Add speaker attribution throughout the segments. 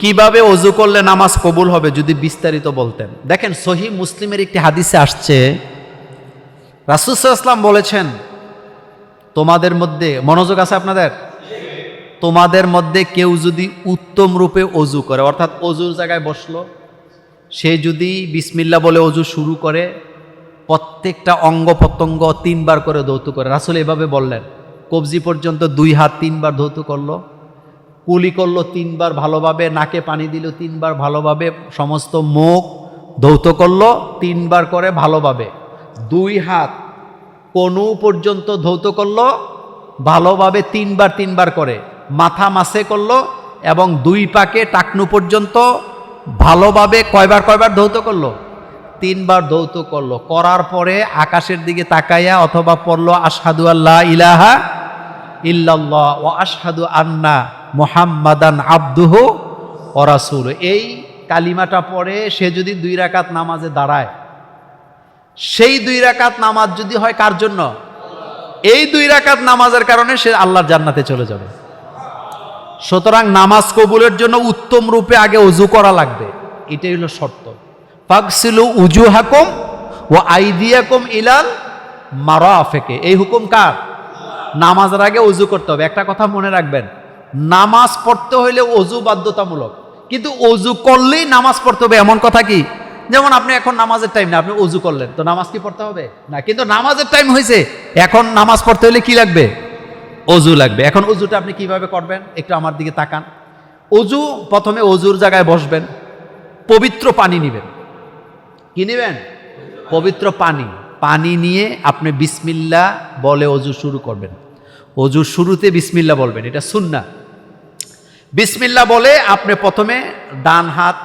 Speaker 1: কীভাবে অজু করলে নামাজ কবুল হবে যদি বিস্তারিত বলতেন? দেখেন, সহি মুসলিমের একটি হাদিসে আসছে রাসুসাল্লাম বলেছেন, তোমাদের মধ্যে মনোযোগ আছে আপনাদের? তোমাদের মধ্যে কেউ যদি উত্তম রূপে অজু করে, অর্থাৎ অজুর জায়গায় বসল, সে যদি বিসমিল্লা বলে অজু শুরু করে, প্রত্যেকটা অঙ্গ প্রত্যঙ্গ তিনবার করে ধৌত করে। রাসুল এভাবে বললেন, কবজি পর্যন্ত দুই হাত তিনবার ধৌত করল। কুলি করল তিনবার ভালোভাবে, নাকে পানি দিল তিনবার ভালোভাবে, সমস্ত মুখ ধৌত করল তিনবার করে ভালোভাবে। দুই হাত কনু পর্যন্ত ধৌত করল, ভালোভাবে তিনবার তিনবার করে। মাথা মাসে করল এবং দুই পাকে টাকনু পর্যন্ত ভালোভাবে কয়বার কয়বার ধৌত করল? তিনবার ধৌত করল। করার পরে আকাশের দিকে তাকাইয়া অথবা পড়ল, আশহাদু আল্লাহ ইলাহা ইল্লাল্লাহ ও আশহাদু আন্না মুহাম্মাদান আব্দুহ অরাসুল এই কালিমাটা পড়ে সে যদি দুই রাকাত নামাজে দাঁড়ায়, সেই দুই রাকাত নামাজ যদি হয় কার জন্য? এই দুই রাকাত নামাজের কারণে সে আল্লাহর জান্নাতে চলে যাবে। সুতরাং নামাজ কবুলের জন্য উত্তম রূপে আগে অজু করা লাগবে। এটাই হলো শর্ত। ফাকসিলু উজু হাকুম ও আইদিয়াকুম ইলাল মারাফেকে। এই হুকুম কার? নামাজের আগে অজু করতে হবে। একটা কথা মনে রাখবেন নামাজ পড়তে হইলে অজু বাধ্যতামূলক। কিন্তু অজু করলেই নামাজ পড়তে হবে, এমন কথা কি? যেমন আপনি এখন নামাজের টাইম না আপনি অজু করলেন, তো নামাজ কি পড়তে হবে? না, কিন্তু নামাজের টাইম হয়েছে এখন নামাজ পড়তে হলে কি লাগবে? অজু লাগবে। এখন অজুটা আপনি কীভাবে করবেন? একটু আমার দিকে তাকান। অজু, প্রথমে অজুর জায়গায় বসবেন, পবিত্র পানি নেবেন। কি নেবেন? পবিত্র পানি। পানি নিয়ে আপনি বিসমিল্লা বলে অজু শুরু করবেন। অজু শুরুতে বিসমিল্লা বলবেন, এটা সুন্না বিসমিল্লা বলে আপনি প্রথমে ডান হাত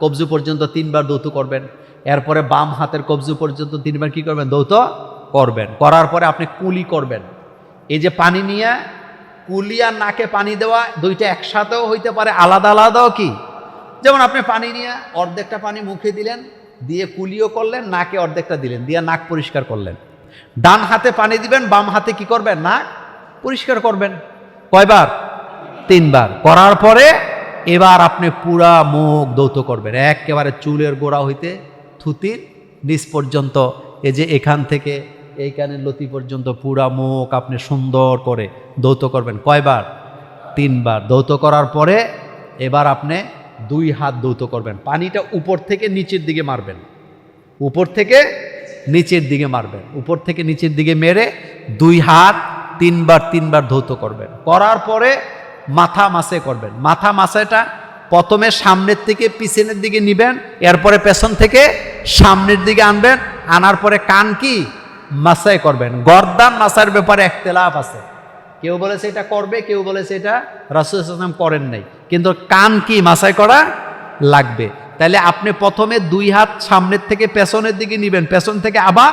Speaker 1: কবজু পর্যন্ত তিনবার দৌত করবেন, এরপরে বাম হাতের কবজু পর্যন্ত তিনবার কি করবেন? দৌত করবেন। করার পরে আপনি কুলি করবেন। এই যে পানি নিয়ে কুলি আর নাকে পানি দেওয়া দুইটা একসাথেও হইতে পারে, আলাদা আলাদাও কি? যেমন আপনি পানি নিয়ে অর্ধেকটা পানি মুখে দিলেন, দিয়ে কুলিও করলেন, নাকে অর্ধেকটা দিলেন, দিয়ে নাক পরিষ্কার করলেন। ডান হাতে পানি দিবেন, বাম হাতে কি করবেন? নাক পরিষ্কার করবেন। কয়বার? তিনবার। করার পরে এবার আপনি পুরা মুখ দৌত করবেন। একেবারে চুলের গোড়া হইতে থুতির নিচ পর্যন্ত, এই যে এখান থেকে এইখানে লতি পর্যন্ত পুরা মুখ আপনি সুন্দর করে দৌত করবেন। কয়বার? তিনবার। দৌত করার পরে এবার আপনি দুই হাত দৌত করবেন। পানিটা উপর থেকে নিচের দিকে মারবেন। উপর থেকে নিচের দিকে মারবেন। উপর থেকে নিচের দিকে মেরে দুই হাত তিনবার তিনবার ধৌত করবেন। করার পরে মাথা মাসে করবেন। মাথা মাসাটা প্রথমে সামনের থেকে পিছনের দিকে নিবেন, এরপরে পেছন থেকে সামনের দিকে আনবেন, আনার পরে কান কি? মাসায় করবেন। গর্দান মাসার ব্যাপারে একতেলাপ আছে। কেউ বলেছে এটা করবে, কেউ বলেছে এটা রাসুল ইসলাম করেন নাই। কিন্তু কান কি মাসাই করা লাগবে। তাহলে আপনি প্রথমে দুই হাত সামনের থেকে পেছনের দিকে নিবেন, পেছন থেকে আবার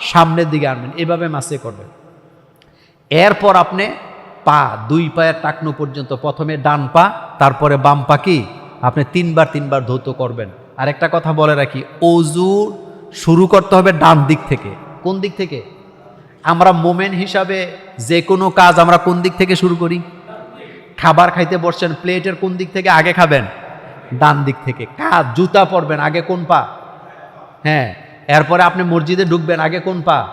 Speaker 1: সামনের দিকে আনবেন। এভাবে মাসে করবেন। এরপর আপনি পা, দুই পায়ের টাকনো পর্যন্ত। প্রথমে ডান পা, তারপরে বাম পা কি? আপনি তিনবার তিনবার ধৌত করবেন। আর একটা কথা বলে রাখি, অজু শুরু করতে হবে ডান দিক থেকে। কোন দিক থেকে? আমরা মোমেন্ট হিসাবে যে কোনো কাজ আমরা কোন দিক থেকে শুরু করি? খাবার খাইতে বসছেন, প্লেটের কোন দিক থেকে আগে খাবেন? ডান দিক থেকে। কাজ, জুতা পরবেন, আগে কোন পা? হ্যাঁ এরপরে আপনি মসজিদে ঢুকবেন, আগে কোন পা?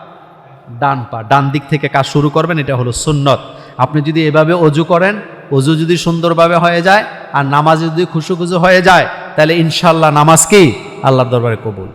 Speaker 1: ডান পা। ডান দিক থেকে কাজ শুরু করবেন, এটা হলো সুন্নত। আপনি যদি এভাবে অজু করেন, অজু যদি সুন্দরভাবে হয়ে যায় আর নামাজ যদি খুশু খুশু হয়ে যায়, তাহলে ইনশাল্লাহ নামাজ কি? আল্লাহর দরবারে কবুল।